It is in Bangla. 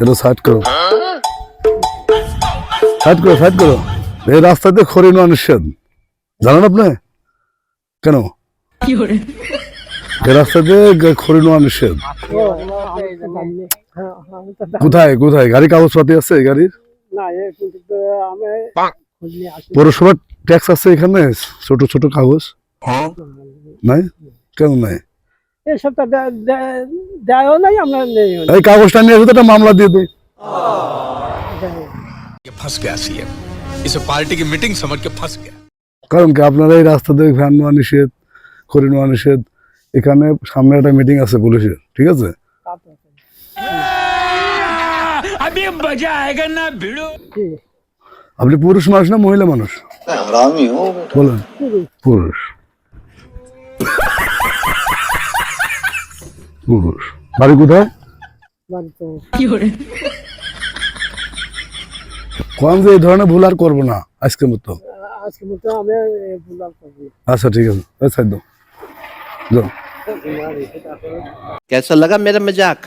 এটা সাইড করো। সাইড করো সাইড করো। এই রাস্তাতে খড়ি নেওয়া নিষেধ। জানেন আপনি? কেন? এই রাস্তাতে গ- খড়ি নেওয়া নিষেধ। কোথায় কোথায়? গাড়ি কাগজপাতি আছে গাড়ির? পৌরসভার ট্যাক্স আছে এখানে? ছোট ছোট কাগজ? নাই? কেন নাই? এসবটা দেয়ও নাই আমরা নেই। এই কাগজটা নিয়ে একটা মামলা দিয়ে দিই। ফস গেছে আসি এসে পার্টি কি মিটিং সমঝ কে ফস গেছে কারণ কি আপনারা এই রাস্তা দিয়ে ভ্যান নেওয়া নিষেধ খড়ি নেওয়া নিষেধ এখানে সামনে একটা মিটিং আছে পুলিশের ঠিক আছে? আপনি পুরুষ মানুষ না মহিলা মানুষ? বলেন। পুরুষ। পুরুষ পুরুষ বাড়ি কোথায় বাড়ি তো কোন যে এই ধরনের ভুল আর করবো না আজকের মতো আজকে মতো আমি এ বুলাল করবো আচ্ছা ঠিক আছে এই সাইড দাও যাও कैसा लगा मेरा मजाक